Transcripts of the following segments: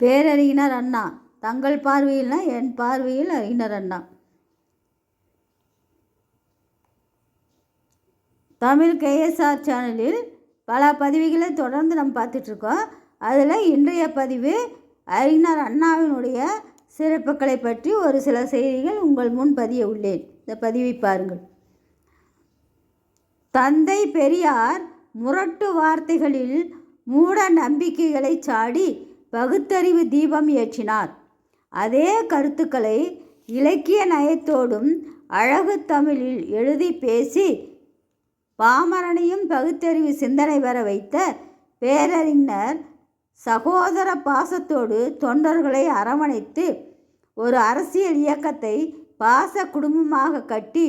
பேரறிஞர் அண்ணா தங்கள் பார்வையில்னா என் பார்வையில் அறிஞர் அண்ணா. தமிழ் கேஎஸ்ஆர் சேனலில் பல பதிவுகளை தொடர்ந்து நம்ம பார்த்துட்ருக்கோம். அதில் இன்றைய பதிவு அறிஞர் அண்ணாவினுடைய சிறப்புகளை பற்றி ஒரு சில செய்திகள் உங்கள் முன் பதிய உள்ளேன். இந்த பதிவை பாருங்கள். தந்தை பெரியார் முரட்டு வார்த்தைகளில் மூட நம்பிக்கைகளை சாடி பகுத்தறிவு தீபம் ஏற்றினார். அதே கருத்துக்களை இலக்கிய நயத்தோடும் அழகு தமிழில் எழுதி பேசி பாமரனையும் பகுத்தறிவு சிந்தனை வர வைத்த பேரறிஞர் சகோதர பாசத்தோடு தொண்டர்களை அரவணைத்து ஒரு அரசியல் இயக்கத்தை பாச குடும்பமாக கட்டி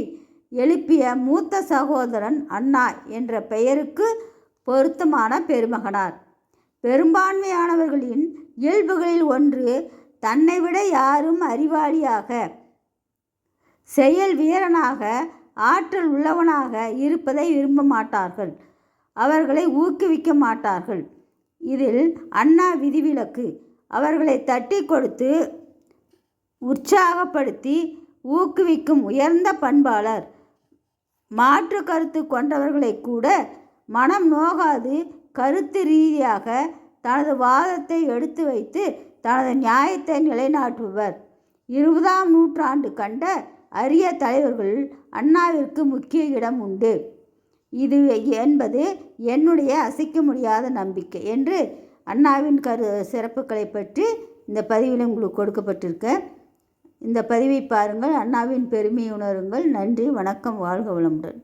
எழுப்பிய மூத்த சகோதரன் அண்ணா என்ற பெயருக்கு பொருத்தமான பெருமகனார். பெரும்பான்மையானவர்களின் இயல்புகளில் ஒன்று தன்னை விட யாரும் அறிவாளியாக செயல் வீரனாக ஆற்றல் உள்ளவனாக இருப்பதை விரும்ப மாட்டார்கள். அவர்களை ஊக்குவிக்க மாட்டார்கள். இதில் அண்ணா விதிவிலக்கு. அவர்களை தட்டி கொடுத்து உற்சாகப்படுத்தி ஊக்குவிக்கும் உயர்ந்த பண்பாளர். மாற்று கருத்து கொண்டவர்களை கூட மனம் நோகாது கருத்து ரீதியாக தனது வாதத்தை எடுத்து வைத்து தனது நியாயத்தை நிலைநாட்டுபவர். இருபதாம் நூற்றாண்டு கண்ட அரிய தலைவர்கள் அண்ணாவிற்கு முக்கிய இடம் உண்டு. இது என்பது என்னுடைய அசைக்க முடியாத நம்பிக்கை என்று அண்ணாவின் கரு சிறப்புகளை பற்றி இந்த பதிவில் உங்களுக்கு கொடுக்கப்பட்டிருக்க இந்த பதிவை பாருங்கள். அண்ணாவின் பெருமை உணருங்கள். நன்றி. வணக்கம். வாழ்க வளமுடன்.